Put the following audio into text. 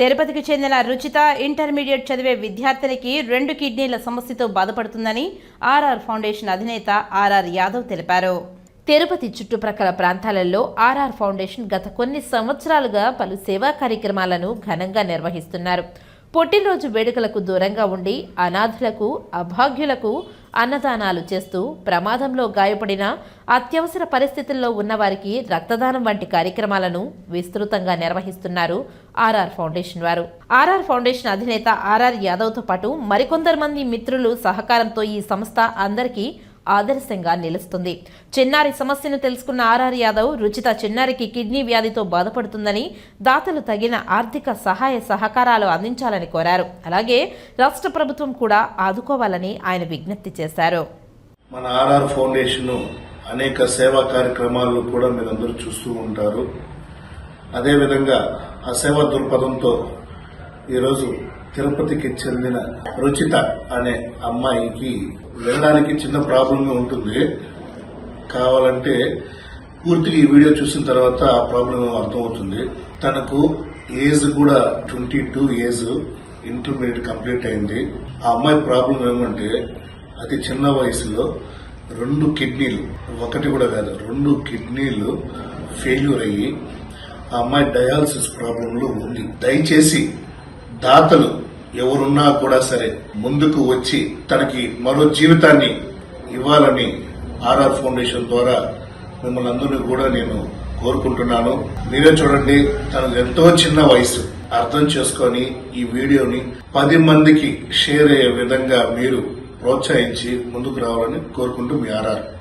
తిరుపతికి చెందిన రుచిత ఇంటర్మీడియట్ చదివే విద్యార్థినికి రెండు కిడ్నీల సమస్యతో బాధపడుతుందని ఆర్ఆర్ ఫౌండేషన్ అధినేత ఆర్ఆర్ యాదవ్ తెలిపారు. తిరుపతి చుట్టుప్రక్కల ప్రాంతాలలో ఆర్ఆర్ ఫౌండేషన్ గత కొన్ని సంవత్సరాలుగా పలు సేవా కార్యక్రమాలను ఘనంగా నిర్వహిస్తున్నారు. పుట్టినరోజు వేడుకలకు దూరంగా ఉండి అనాథులకు అభాగ్యులకు అన్నదానాలు చేస్తూ ప్రమాదంలో గాయపడిన అత్యవసర పరిస్థితుల్లో ఉన్నవారికి రక్తదానం వంటి కార్యక్రమాలను విస్తృతంగా నిర్వహిస్తున్నారు ఆర్ఆర్ ఫౌండేషన్ వారు. ఆర్ఆర్ ఫౌండేషన్ అధినేత ఆర్ఆర్ యాదవ్తో పాటు మరికొందరు మంది మిత్రులు సహకారంతో ఈ సంస్థ అందరికీ ఆదర్శంగా నిలుస్తుంది. చిన్నారి సమస్యను తెలుసుకున్న ఆర్ఆర్ యాదవ్ రుచిత చిన్నారికి కిడ్నీ వ్యాధితో బాధపడుతుందని దాతలు తగిన ఆర్థిక సహాయ సహకారాలు అందించాలని కోరారు. అలాగే రాష్ట్ర ప్రభుత్వం కూడా ఆదుకోవాలని ఆయన విజ్ఞప్తి చేశారు. మన ఆర్ఆర్ ఫౌండేషన్ అనేక సేవా కార్యక్రమాలను కూడా మీరందరూ చూస్తూ ఉంటారు. అదేవిధంగా ఆ సేవా దృక్పథంతో ఈరోజు తిరుపతికి చెందిన రుచిత అనే అమ్మాయికి వెళ్ళడానికి చిన్న ప్రాబ్లంగా ఉంటుంది. కావాలంటే పూర్తిగా ఈ వీడియో చూసిన తర్వాత ఆ ప్రాబ్లం అర్థమవుతుంది. తనకు ఏజ్ కూడా twenty two age intermediate complete అయింది. ఆ అమ్మాయి ప్రాబ్లం ఏమంటే అతి చిన్న వయసులో రెండు కిడ్నీలు ఒకటి కూడా కాదు రెండు కిడ్నీలు ఫెయిల్యూర్ అయ్యి ఆ అమ్మాయి డయాలసిస్ ప్రాబ్లంలో ఉంది. దయచేసి దాతలు ఎవరున్నా కూడా సరే ముందుకు వచ్చి తనకి మరో జీవితాన్ని ఇవ్వాలని ఆర్ఆర్ ఫౌండేషన్ ద్వారా మిమ్మల్ని అందరినీ కూడా నేను కోరుకుంటున్నాను. మీరే చూడండి తనకు ఎంతో చిన్న వయసు అర్థం చేసుకొని ఈ వీడియోని పది మందికి షేర్ అయ్యే విధంగా మీరు ప్రోత్సహించి ముందుకు రావాలని కోరుకుంటూ మీ ఆర్ఆర్.